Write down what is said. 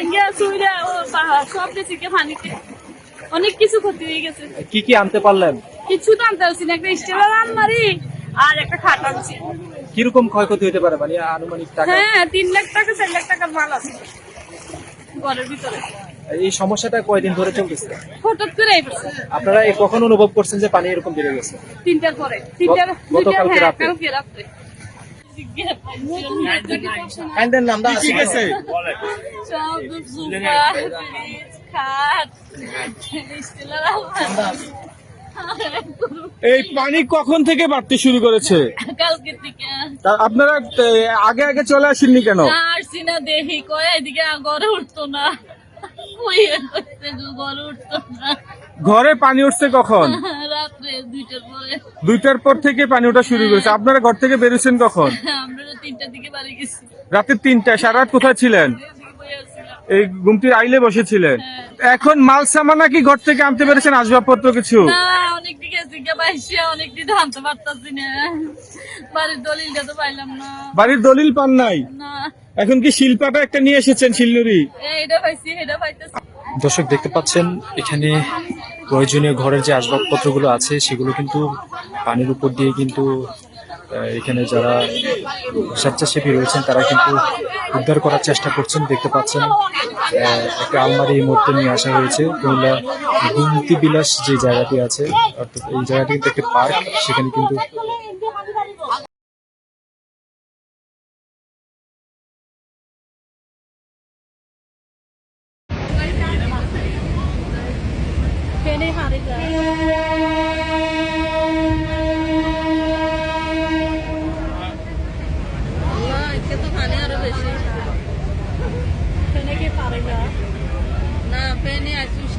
ভাঙ্গিয়া চুইরা ও পাহাড় সব গেছে পানিতে অনেক কিছু ক্ষতি হয়ে গেছে। কি কি আনতে পারলেন? কিছু তো আনতে পারছি না। একটা স্টিলের আলমারি আর একটা খাট আনছি কীরকম ক্ষয়ক্ষতি হতে পারে? মানে আনুমানিক টাকা? হ্যাঁ তিন লাখ টাকা চার লাখ টাকার মাল আছে। ঘরের ভিতরে। এই সমস্যাটা কয়দিন ধরে চলতেছে? হঠাৎ করে আপনারা কখন অনুভব করছেন যে পানি এরকম বেড়ে গেছে? তিনটার পরে। তিনটার সব সুপা খাট এই পানি কখন থেকে বাড়তে শুরু করেছে? কালকে থেকে তা আপনারা আগে আগে চলে আসেননি কেন? আসছি না দেখি কয় এদিকে গড়ে উঠতো না গড়ে উঠতো না ঘরে পানি উঠছে কখন? দুইটার পর। থেকে পানি ওঠা শুরু করেছে। আপনারা ঘর থেকে বেরোছেন কখন? আমরা তো তিনটার দিকে বাড়ি গেছি। রাতে তিনটা সারা রাত কোথায় ছিলেন। এই গুমটির আইলে বসেছিলেন। এখন মাল সামানা কি ঘর থেকে আনতে পেরেছেন আসবাবপত্র কিছু? বাড়ির দলিলটা তো পাইলাম না। বাড়ির দলিল পান নাই? এখন কি শিল্পাটা একটা নিয়ে এসেছেন শিলনুরি? এইটা পাইছি এটা পাইতেছি। দর্শক দেখতে পাচ্ছেন এখানে প্রয়োজনীয় ঘরের যে আসবাবপত্রগুলো আছে, সেগুলো কিন্তু পানির উপর দিয়ে কিন্তু এখানে যারা স্বেচ্ছাসেবী রয়েছেন, তারা কিন্তু উদ্ধার করার চেষ্টা করছেন, দেখতে পাচ্ছেন একটা আলমারি এই মুহূর্তে নিয়ে আসা হয়েছে, কুমিল্লা গুমতি বিলাস যে জায়গাটি আছে, অর্থাৎ এই জায়গাটি কিন্তু একটি পার্ক, সেখানে কিন্তু ফেনে হারে যায় আল্লাহ, একে তো পানি আরও বেশি ফেনে কে পারে না না ফেনে আসিস